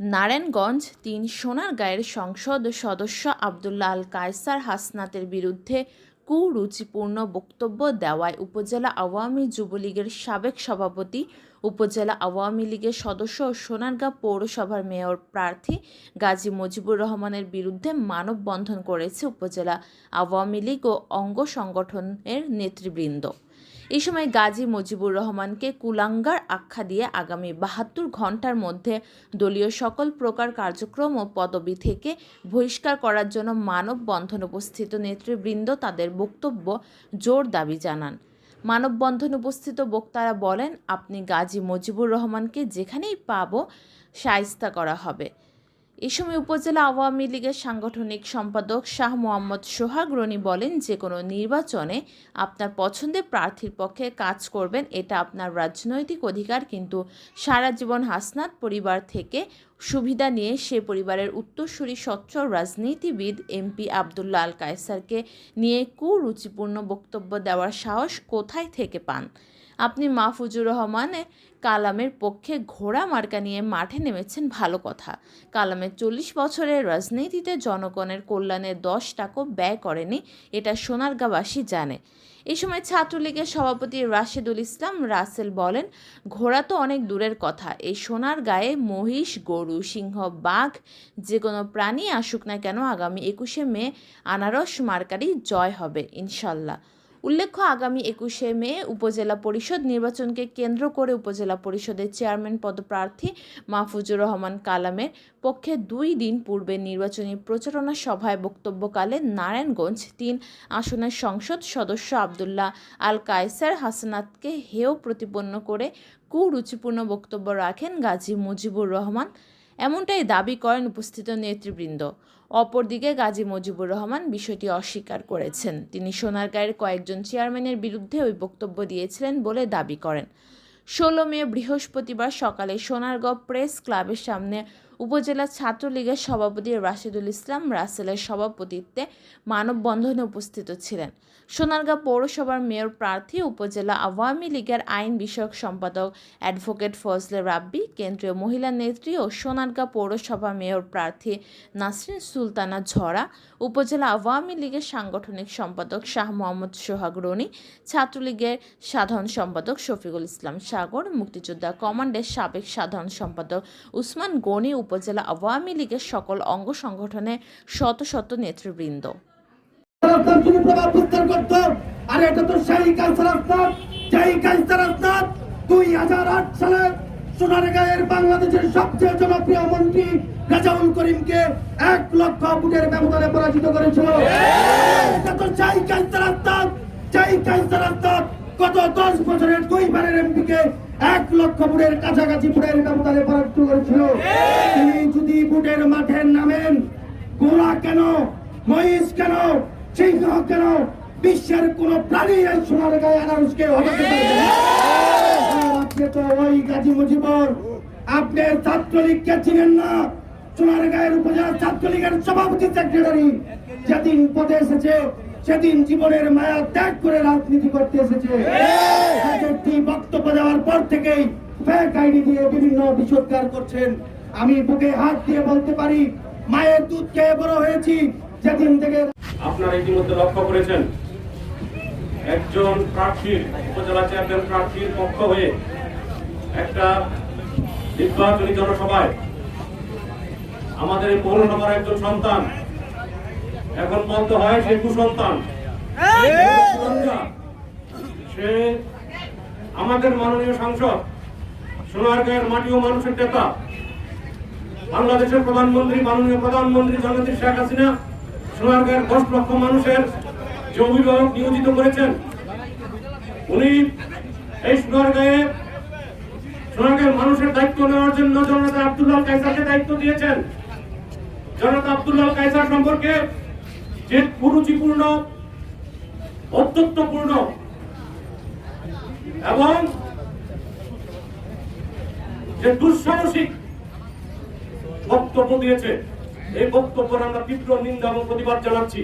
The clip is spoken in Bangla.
নারায়ণগঞ্জ তিন সোনারগাঁয়ের সংসদ সদস্য আবদুল্লাহ আল কায়সার হাসনাতের বিরুদ্ধে কুরুচিপূর্ণ বক্তব্য দেওয়ায় উপজেলা আওয়ামী যুবলীগের সাবেক সভাপতি, উপজেলা আওয়ামী লীগের সদস্য ও সোনারগাঁ পৌরসভার মেয়র প্রার্থী গাজী মুজিবুর রহমানের বিরুদ্ধে মানববন্ধন করেছে উপজেলা আওয়ামী লীগ ও অঙ্গ সংগঠনের নেতৃবৃন্দ। এই সময় গাজী মুজিবুর রহমানকে কুলাঙ্গার আখ্যা দিয়ে আগামী বাহাত্তর ঘণ্টার মধ্যে দলীয় সকল প্রকার কার্যক্রম ও পদবি থেকে বহিষ্কার করার জন্য মানববন্ধন উপস্থিত নেতৃবৃন্দ তাদের বক্তব্য জোর দাবি জানান। মানববন্ধন উপস্থিত বক্তারা বলেন, আপনি গাজী মুজিবুর রহমানকে যেখানেই পাব, সায়স্তা করা হবে। এ সময় উপজেলা আওয়ামী লীগের সাংগঠনিক সম্পাদক শাহ মোহাম্মদ সোহাগ রনি বলেন যে কোনো নির্বাচনে আপনার পছন্দের প্রার্থীর পক্ষে কাজ করবেন, এটা আপনার রাজনৈতিক অধিকার। কিন্তু সারা জীবন হাসনাত পরিবার থেকে সুবিধা নিয়ে সে পরিবারের উত্তরসূরি সচ্চর রাজনীতিবিদ এমপি আবদুল্লা আল কায়সারকে নিয়ে কুরুচিপূর্ণ বক্তব্য দেওয়ার সাহস কোথায় থেকে পান? আপনি মাহফুজুর রহমান কালামের পক্ষে ঘোড়া মার্কা নিয়ে মাঠে নেমেছেন ভালো কথা। কালামের চল্লিশ বছরের রাজনীতিতে জনগণের কল্যাণে দশ টাকা ব্যয় করেনি, এটা সোনারগাঁবাসী জানে। এই সময় ছাত্রলীগের সভাপতি রাশেদুল ইসলাম রাসেল বলেন, ঘোড়া তো অনেক দূরের কথা। এই সোনার গায়ে মহিষ, গরু, সিংহ, বাঘ, যে কোনো প্রাণী আসুক না কেন আগামী একুশে মে আনারস মার্কারি জয় হবে, ইনশাল্লাহ। উল্লেখ্য, আগামী একুশে মে উপজেলা পরিষদ নির্বাচনকে কেন্দ্র করে উপজেলা পরিষদের চেয়ারম্যান পদপ্রার্থী মাহফুজুর রহমান কালামের পক্ষে দুই দিন পূর্বে নির্বাচনী প্রচারণা সভায় বক্তব্যকালে নারায়ণগঞ্জ তিন আসনের সংসদ সদস্য আবদুল্লাহ আল কায়সার হাসনাতকে হেয় প্রতিপন্ন করে কুরুচিপূর্ণ বক্তব্য রাখেন গাজী মুজিবুর রহমান। এমনটাই দাবি করেন উপস্থিত নেতৃবৃন্দ। অপরদিকে গাজী মুজিবুর রহমান বিষয়টি অস্বীকার করেছেন। তিনি সোনারগাঁয়ের কয়েকজন চেয়ারম্যানের বিরুদ্ধে ওই বক্তব্য দিয়েছিলেন বলে দাবি করেন। ষোলো মে বৃহস্পতিবার সকালে সোনারগাঁও প্রেস ক্লাবের সামনে উপজেলা ছাত্রলীগের সভাপতি রাশিদুল ইসলাম রাসেলের সভাপতিত্বে মানববন্ধনে উপস্থিত ছিলেন। সোনারগাঁ পৌরসভার মেয়র প্রার্থী, উপজেলা আওয়ামী লীগের আইন বিষয়ক সম্পাদক অ্যাডভোকেট ফজলে রাব্বি, কেন্দ্রীয় মহিলা নেত্রী ও সোনারগাঁ পৌরসভা মেয়র প্রার্থী নাসরিন সুলতানা ঝরা, উপজেলা আওয়ামী লীগের সাংগঠনিক সম্পাদক শাহ মোহাম্মদ সোহাগ রনি, ছাত্রলীগের সাধারণ সম্পাদক শফিকুল ইসলাম সাগর, মুক্তিযোদ্ধা কমান্ডের সাবেক সাধারণ সম্পাদক উসমান গনি উপজেলা আওয়ামী লীগের সকল অঙ্গ সংগঠনের শত শত নেতৃবৃন্দ। দুই হাজার আট সালে সোনারগাঁয়ের বাংলাদেশের সবচেয়ে জনপ্রিয় মন্ত্রী রাজাউল করিমকে এক লক্ষ ভোটের ব্যবধানে পরাজিত করেছিল। এটা তো রাস্তা যেই ক্যান্সার রাস্তা গত দশ বছরের দুই দুইবারের এমপিকে এক লক্ষ ভোটের কাছাকাছি ভোটের ব্যবধানে পরাজিত করেছিল। তিনি যদি ভোটের মাঠে নামেন গোড়া কেন, মহিষ কেন, সিংহ কেন, বিশ্বের কোন প্রাণী এই সোনার গায়ে আনারসকে হটাতে পারবে তো ওই গাজী মুজিবর আপনার ছাত্রলীগকে চিনেন না? সোনার গায়ের উপজেলা ছাত্রলীগের সভাপতি, সেক্রেটারি, যেদিন পদে এসেছে সেদিন জীবনের মায়া ত্যাগ করে রাজনীতি করতে এসেছে। বক্তব্য দেওয়ার পর থেকেই ফেক আইডি দিয়ে বিভিন্ন বিষোদ্গার করছেন। আমি বুকে হাত দিয়ে বলতে পারি মায়ের দুধ খেয়ে বড় হয়েছি যেদিন থেকে আপনারা ইতিমধ্যে লক্ষ্য করেছেন একজন প্রার্থীর উপজেলা চেয়ারম্যান প্রার্থীর পক্ষ হয়ে একটা নির্বাচনী জনসভায় আমাদের এই পৌরসভার একজন সন্তান এখন বলতে হয় সে কুসন্তান। সে আমাদের মাননীয় সাংসদ সোনারগাঁয়ের মাটি ও মানুষের নেতা বাংলাদেশের প্রধানমন্ত্রী মাননীয় প্রধানমন্ত্রী জননেত্রী শেখ হাসিনা সোনারগাঁয়ের দশ লক্ষ মানুষের যে অভিভাবক নিয়োজিত করেছেন। উনি এই সোনারগাঁয়ে সোনারগাঁয়ের মানুষের দায়িত্ব নেওয়ার জন্য জনতা আব্দুল্লাহ কাইসারকে দায়িত্ব দিয়েছেন। জনতা আব্দুল্লাহ কাইসার সম্পর্কে যে কুরুচিপূর্ণ অত্যত্বপূর্ণ এবং যে দুঃসাহসিক বক্তব্য দিয়েছে, এই বক্তব্যের আমরা তীব্র নিন্দা এবং প্রতিবাদ জানাচ্ছি।